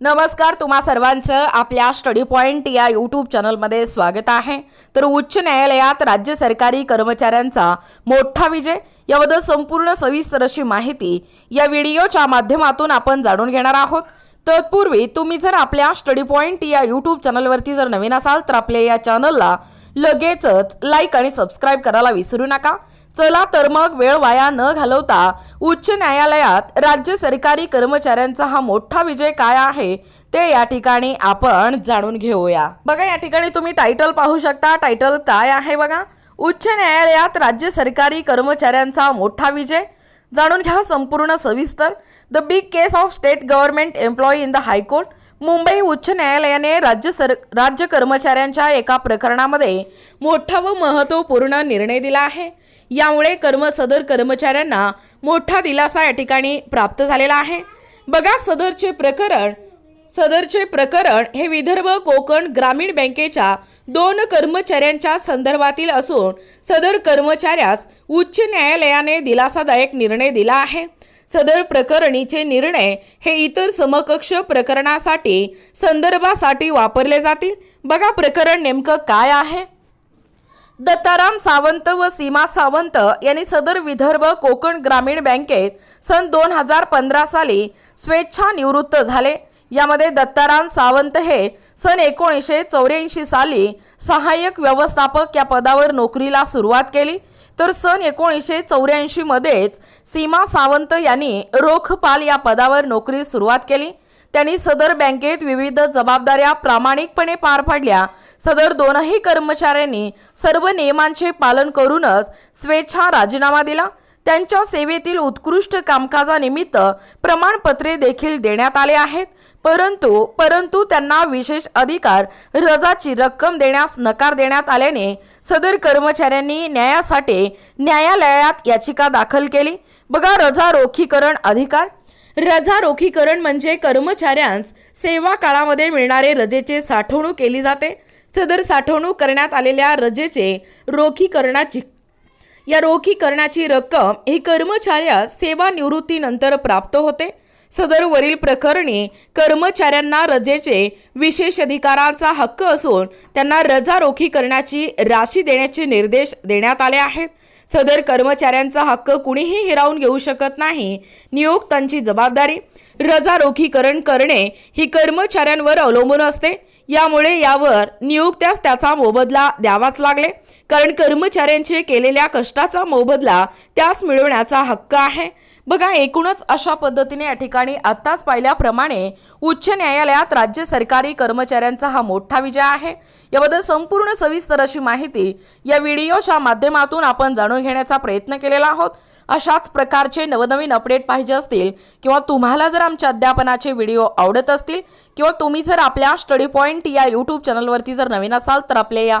नमस्कार तुम्हा सर्वांचं आपल्या स्टडी पॉइंट या यूट्यूब चॅनलमध्ये स्वागत आहे. तर उच्च न्यायालयात राज्य सरकारी कर्मचाऱ्यांचा मोठा विजय याबद्दल संपूर्ण सविस्तर अशी माहिती या व्हिडिओच्या माध्यमातून आपण जाणून घेणार आहोत. तत्पूर्वी तुम्ही जर आपल्या स्टडी पॉइंट या यूट्यूब चॅनलवरती जर नवीन असाल तर आपल्या या चॅनलला लगेचच लाईक आणि सबस्क्राईब करायला विसरू नका. चला तर मग वेळ वाया न घालवता उच्च न्यायालयात राज्य सरकारी कर्मचाऱ्यांचा हा मोठा विजय काय आहे ते या ठिकाणी आपण जाणून घेऊया. बघा या ठिकाणी तुम्ही टायटल पाहू शकता. टायटल काय आहे बघा? उच्च न्यायालयात राज्य सरकारी कर्मचाऱ्यांचा मोठा विजय. जाणून घ्या संपूर्ण सविस्तर. The big case of state government employee in the high court Mumbai उच्च न्यायालयाने राज्य सर राज्य कर्मचाऱ्यांच्या एका प्रकरणामध्ये मोठा व महत्त्वपूर्ण निर्णय दिला आहे. यामुळे कर्म सदर कर्मचाऱ्यांना मोठा दिलासा या ठिकाणी प्राप्त झालेला आहे. बघा सदरचे प्रकरण सदरचे प्रकरण हे विदर्भ कोकण ग्रामीण बँकेच्या दोन कर्मचाऱ्यांच्या संदर्भातील असून सदर कर्मचाऱ्यास उच्च न्यायालयाने दिलासादायक निर्णय दिला आहे. सदर प्रकरणीचे निर्णय हे इतर समकक्ष प्रकरणासाठी संदर्भासाठी वापरले जातील. बघा प्रकरण नेमकं काय आहे. दत्ताराम सावंत व सीमा सावंत यांनी सदर विदर्भ कोकण ग्रामीण बँकेत सन दोन हजार पंधरा साली स्वेच्छा निवृत्त झाले. यामध्ये दत्ताराम सावंत हे सन एकोणीसशे चौऱ्याऐंशी साली सहाय्यक व्यवस्थापक या पदावर नोकरीला सुरुवात केली. तर सन एकोणीसशे चौऱ्याऐंशीमध्येच सीमा सावंत यांनी रोखपाल या पदावर नोकरी सुरुवात केली. त्यांनी सदर बँकेत विविध जबाबदाऱ्या प्रामाणिकपणे पार पाडल्या. सदर दोनही कर्मचाऱ्यांनी सर्व नियमांचे पालन करूनच स्वेच्छा राजीनामा दिला. त्यांच्या सेवेतील उत्कृष्ट कामकाजानिमित्त प्रमाणपत्रे देखील देण्यात आले आहेत. परंतु परंतु त्यांना विशेष अधिकार रजाची रक्कम देण्यास नकार देण्यात आल्याने सदर कर्मचाऱ्यांनी न्यायासाठी न्यायालयात याचिका दाखल केली. बघा रजा रोखीकरण अधिकार. रजा रोखीकरण म्हणजे कर्मचाऱ्यांस सेवा काळामध्ये मिळणारे रजेचे साठवणूक केली जाते. सदर साठवणूक करण्यात आलेल्या रजेचे रोखीकरणाची या रोखीकरणाची रक्कम ही कर्मचाऱ्यास सेवानिवृत्तीनंतर प्राप्त होते. सदर वरील प्रकरणी कर्मचाऱ्यांना रजेचे विशेष अधिकारांचा हक्क असून त्यांना रजा रोखीकरणाची राशी देण्याचे निर्देश देण्यात आले आहेत. सदर कर्मचाऱ्यांचा हक्क कुणीही हिरावून घेऊ शकत नाही. नियोक्तांची जबाबदारी रजा रोखीकरण करणे ही कर्मचाऱ्यांवर अवलंबून असते. यामुळे यावर नियुक्त्यास त्याचा मोबदला द्यावाच लागले. कारण कर्मचाऱ्यांचे केलेल्या कष्टाचा मोबदला त्यास मिळवण्याचा हक्क आहे. बघा एकूणच अशा पद्धतीने या ठिकाणी आत्ताच पाहिल्याप्रमाणे उच्च न्यायालयात राज्य सरकारी कर्मचाऱ्यांचा हा मोठा विजय आहे. याबद्दल संपूर्ण सविस्तर अशी माहिती या व्हिडिओच्या माध्यमातून आपण जाणून घेण्याचा प्रयत्न केलेला आहोत. अशाच प्रकारचे नवनवीन अपडेट पाहिजे असतील किंवा तुम्हाला जर आमच्या अध्यापनाचे व्हिडिओ आवडत असतील किंवा तुम्ही जर आपल्या स्टडी पॉईंट या यूट्यूब चॅनलवरती जर नवीन असाल तर आपल्या या